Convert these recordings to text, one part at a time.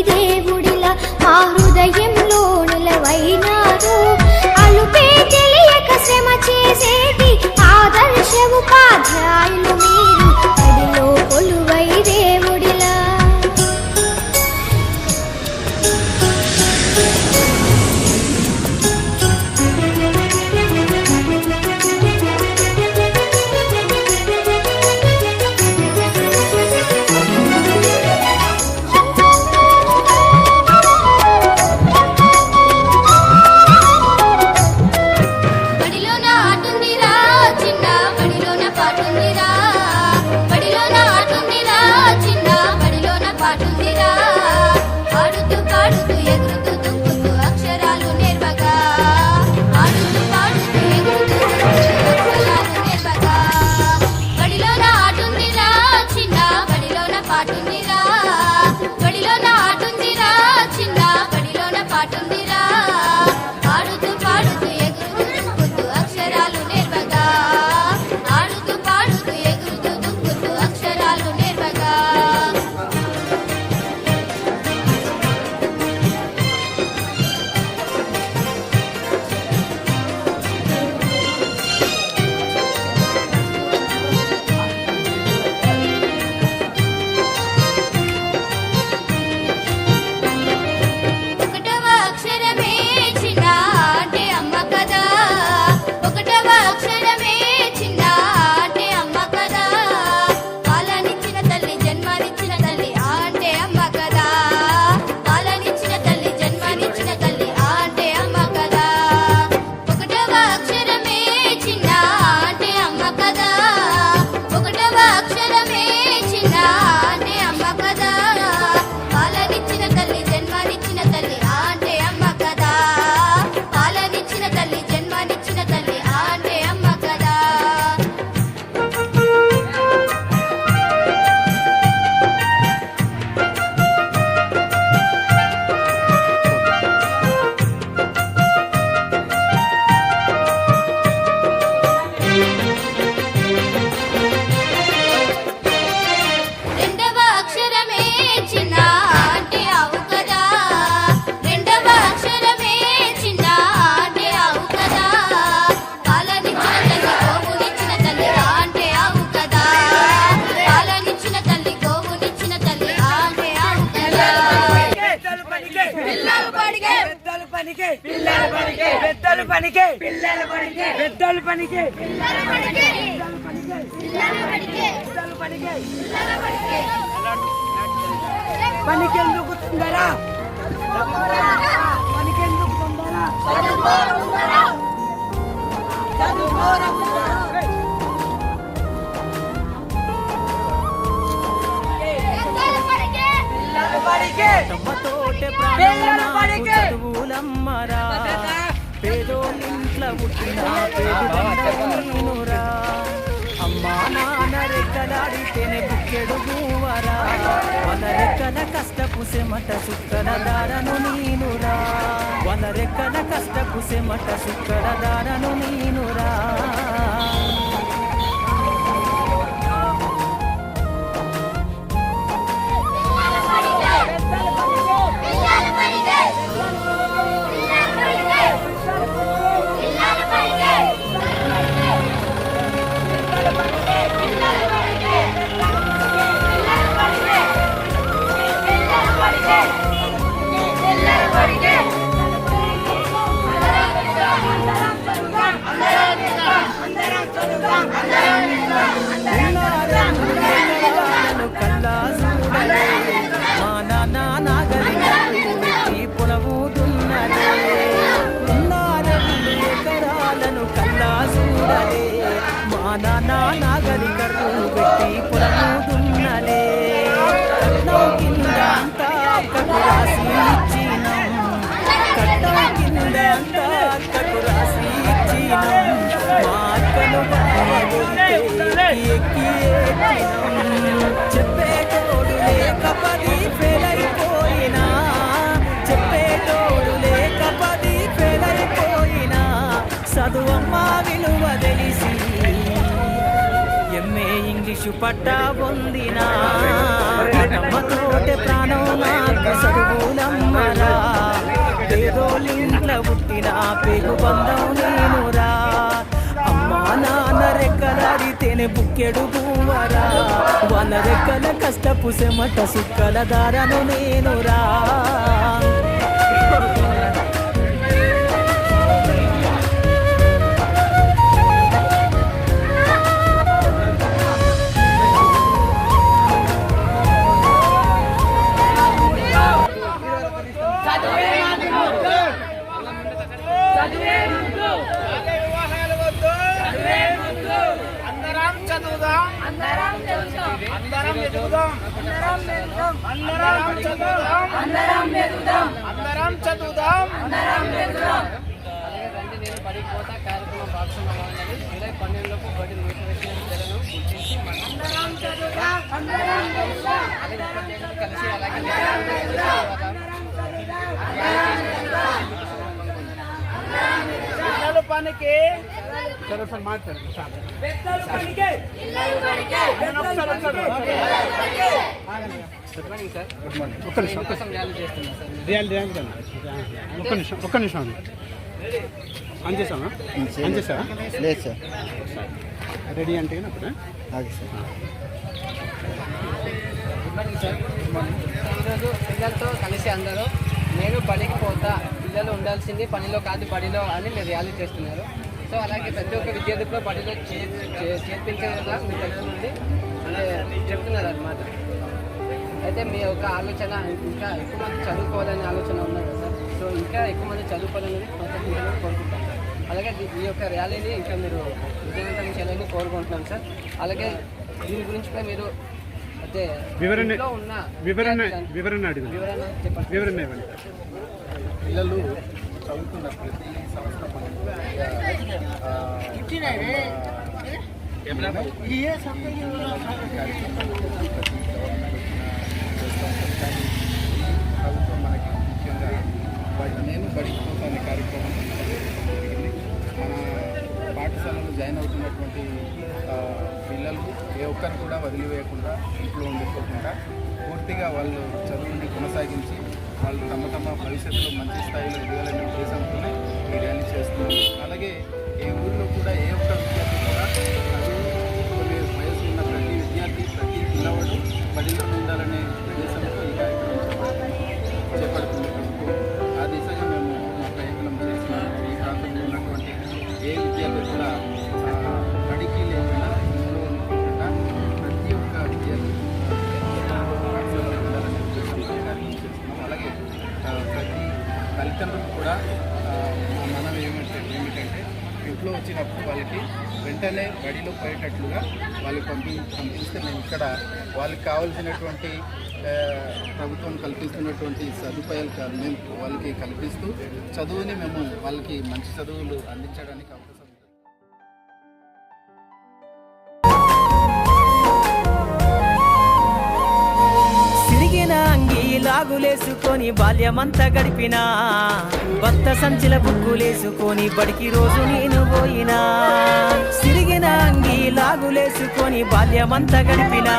దేవుడిలా ఆ హృదయంలో నిలవైనారు. అలుపే తెలియక శ్రమ చేసేది ఆదర్శ ఉపాధ్యాయులు మీరు. పనికి. పెద్దల పనికి. పిల్లల పడికే పిల్లల పడికే పెద్దల పనికి. పడికే ఎందుకు తొందర? పనికి ఎందుకు తొందర? పిల్లల పడికే పిల్లల పనికి. చదువులమ్మరా. పేదోళ్ళింట్ల పుట్టిన పేదరా అమ్మా నాన్న రెక్కలాడితేనే బుక్కెడు భూవరా వన రెక్కల కష్టపు సెమట సుక్కల దారను నీనురా. వన రెక్కల కష్టపు సెమట సుక్కల దారను నీనురా. మా నాన్న నాగరికరు పట్టా పొందినా నమ్మతోటే ప్రాణం నాకు చదువులమ్మరా పేదోళ్ళింట్ల పుట్టిన పేగు బంధం నేనురా. అమ్మా నాన్న రెక్కలాడితేనే బుక్కెడు భూవరా వాళ్ళ రెక్కల కష్టపు సెమట సుక్కల దారను నేనురా. అందరం చదువుదాం. అందరం చదువుదాం. రండి నేను బడికి పోతా కార్యక్రమం భాగస్వామ్యం అవ్వాలని జూలై పన్నెండులోపు బడి గుర్తించి కలిసి అలాగే పిల్లల పనికి. పెద్దల పనికి. గుడ్ మార్నింగ్ సార్ ఒక్క నిమిషం. కోసం ర్యాలీ చేస్తున్నాం సార్ రియాల్ రియాల్ ఒక్క నిమిషం ఒక్క నిమిషం అండి ఆన్ చేసామా ఆన్ చేసావా? లేదు సార్ రెడీ అంటే sir good morning sir good morning ఈరోజు పిల్లలతో కలిసి అందరూ నేను బడికి పోతా. పిల్లలు ఉండాల్సింది పనిలో కాదు బడిలో అని మీరు ర్యాలీ చేస్తున్నారు. సో అలాగే ప్రతి ఒక్క విద్యార్థి కూడా బడిలో చే- చే- చేర్పించేలా మీ దగ్గర నుండి అంటే చెప్తున్నారు అనమాట అయితే మీ యొక్క ఆలోచన ఇంకా ఎక్కువ మంది చదువుకోవాలనే ఆలోచన ఉన్నది కదా సార్. సో ఇంకా ఎక్కువ మంది చదువుకోవాలనేది కొంత పిల్లలు కోరుకుంటాం అలాగే ఈ యొక్క ర్యాలీని ఇంకా మీరు విజయవంతం చేయాలని కోరుకుంటున్నాం సార్. అలాగే దీని గురించి కూడా మీరు అంటే వివరణ ఉన్న వివరణ వివరణ వివరణ చెప్పండి. వివరణ ఇవ్వండి. పిల్లలు చదువుతున్న ప్రతి సంవత్సరం మనకి, ఆ, ప్రభుత్వం మనకి ముఖ్యంగా బడి నేను బడికి పోతాను కార్యక్రమం. జరిగింది మన పాఠశాలలో జాయిన్ అవుతున్నటువంటి పిల్లలు ఏ ఒక్కరు కూడా వదిలివేయకుండా ఇంట్లో ఉండిపోకుండా పూర్తిగా వాళ్ళు చదువుని కొనసాగించి వాళ్ళు తమ తమ భవిష్యత్తులో మంచి స్థాయిలో ఎదగాలనే ఉద్దేశంతోనే ఈ ర్యాలీ చేస్తున్నారు. అలాగే ఏ ఊళ్ళో కూడా ఏ ఒక్క ప్రతి తల్లిదండ్రులు కూడా మా మనం ఏమంటే ఏమిటంటే ఇంట్లో వచ్చినప్పుడు వాళ్ళకి వెంటనే బడిలో పోయేటట్లుగా వాళ్ళకి పంపి పంపిస్తే మేము ఇక్కడ వాళ్ళకి కావాల్సినటువంటి ప్రభుత్వం కల్పిస్తున్నటువంటి సదుపాయాలు మేము వాళ్ళకి కల్పిస్తూ చదువుని మేము వాళ్ళకి మంచి చదువులు అందించడానికి అంగి బాల్యమంతా గడిపినా. భక్త సంచిల బుక్కులేసుకొని బడికి రోజు నేను పోయినా. సిరిగిన అంగి లాగులేసుకొని బాల్యమంతా గడిపినా.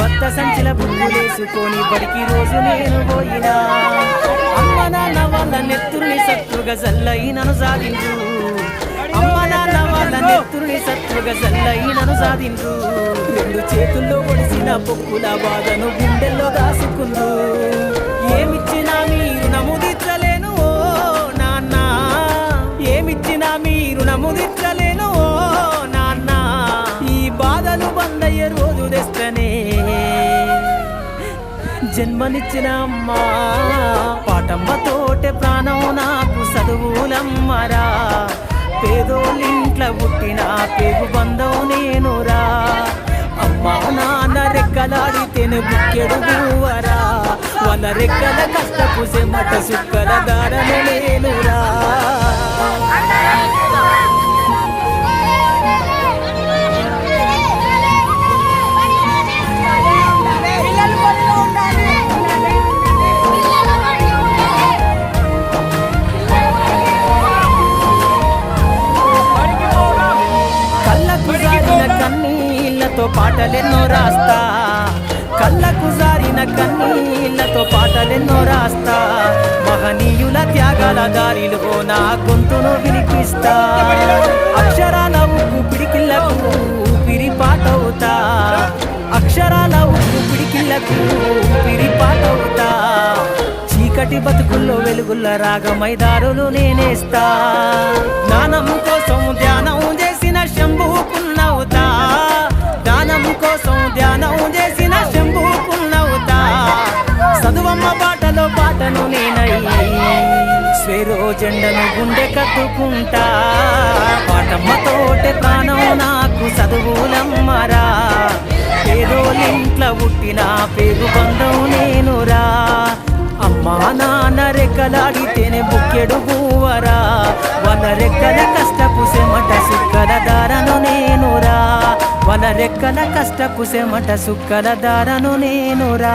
భక్త సంచిల బుక్కులేసుకొని బడికి రోజు నేను పోయినా. అమ్మ నాన్న వాళ్ళ నెత్తుర్ని సత్తుగా జల్లైనను సాధించు. నాన్న నెత్తురుని సత్తుగా జల్లైనను సాధించు. రెండు చేతుల్లో ఒడిసిన పొక్కుల బాధను గుండెల్లో దాసుకుండ్రు ఏమిచ్చినా మీరు నముదిచ్చలేను ఓ నాన్న. ఏమిచ్చినా మీరు నముదిచ్చలేను ఓ నాన్న. ఈ బాధలు బందయ్యే రోజు తెస్తనే. జన్మనిచ్చిన అమ్మా పాటమ్మ తోటే ప్రాణం నాకు చదువులమ్మరా పేదోళ్ళింట్ల పుట్టిన పేగు బంధం నేనురా. అమ్మా నాన్న రెక్కలాడితేనే బుక్కెడు గువ్వరా. వాళ్ళ రెక్కల కష్టపు సెమట సుక్కల దారను నేనురా. కన్నీళ్ళతో పాటలెన్నో రాస్తా. కళ్ళకు జారిన కన్నీళ్ళతో పాటలెన్నో రాస్తా. మహనీయుల త్యాగాల దారిలో నా గొంతును వినిపిస్తా. అక్షరాల ఉప్పు పిడికిళ్ళకు ఊపిరి పాటవుతా అక్షరాల ఉప్పు పిడికిళ్ళకు ఊపిరి పాటవుతా చీకటి బతుకుల్లో వెలుగుల రాగమై దారులు నేనేస్తా. జ్ఞానం కోసం ధ్యానం చేసిన శంభు జ్ఞానం కోసం ధ్యానం చేసిన శంభుకున్నవుతా చదువమ్మ బాటలో పాటను నేనై స్వేరో జెండను గుండె కట్టుకుంటా. పాటమ్మ తోటే ప్రాణం నాకు చదువులమ్మరా. పేదోళ్ళింట్ల పుట్టిన పేరు బంధం నేనురా. అమ్మా నాన్న రెక్కలాడితేనే బుక్కెడు పూవరా వాళ్ళ రెక్కల కష్టపు సెమట సిక్కల దారను నేనురా. వాళ్ళ రెక్కల కష్టపు సెమట సుక్కల దారను నేనురా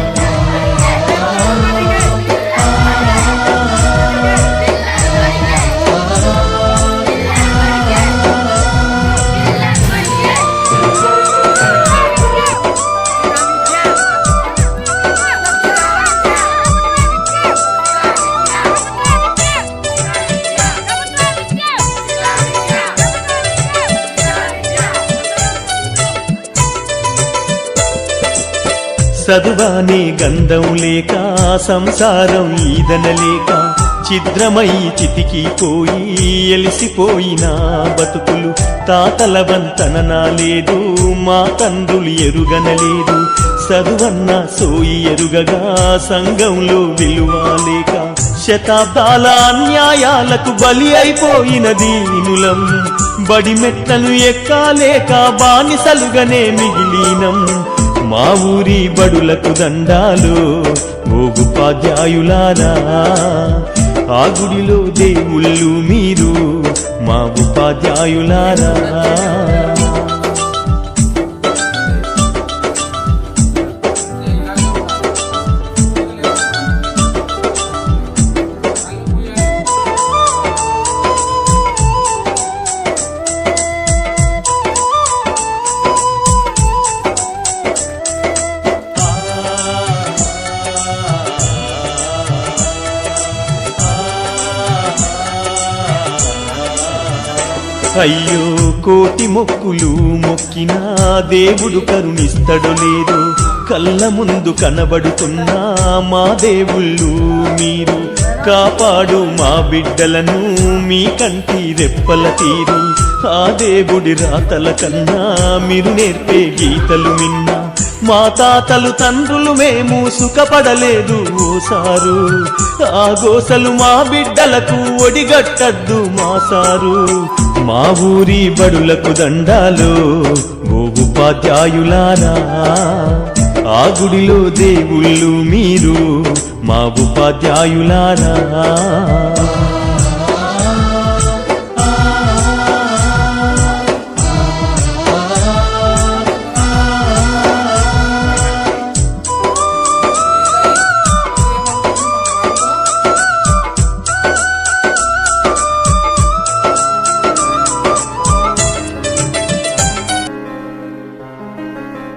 చదువానే గంధం లేక సంసారం ఈదనలేక చితికి చితికిపోయి ఎలిసిపోయిన బతుకులు తాతల వంతననా లేదు మా తండ్రులు ఎరుగనలేదు చదువన్న సోయి ఎరుగగా సంఘంలో విలువాలేక శతాబ్దాల అన్యాయాలకు బలి అయిపోయిన దీనులం. బడి మెట్లను ఎక్కాలేక బానిసలుగానే మిగిలినం. మా ఊరి బడులకు దండాలు ఓ ఉపాధ్యాయులారా ఆ గుడిలో దేవుళ్ళు మీరు మా ఉపాధ్యాయులారా. అయ్యో కోటి మొక్కులు మొక్కినా దేవుడు కరుణిస్తడు లేదు. కళ్ళ ముందు కనబడుతున్నా మా దేవుళ్ళు మీరు. కాపాడు మా బిడ్డలను మీ కంటి రెప్పల తీరు. ఆ దేవుడి రాతల కన్నా మీరు నేర్పే గీతలు విన్నా. మా తాతలు తండ్రులు మేము సుఖపడలేదు ఓసారు. ఆ గోసలు మా బిడ్డలకు ఒడిగట్టద్దు మా సారు. మా ఊరి బడులకు దండాలు ఓ ఉపాధ్యాయులారా. ఆ గుడిలో దేవుళ్ళు మీరు మా ఉపాధ్యాయులారా.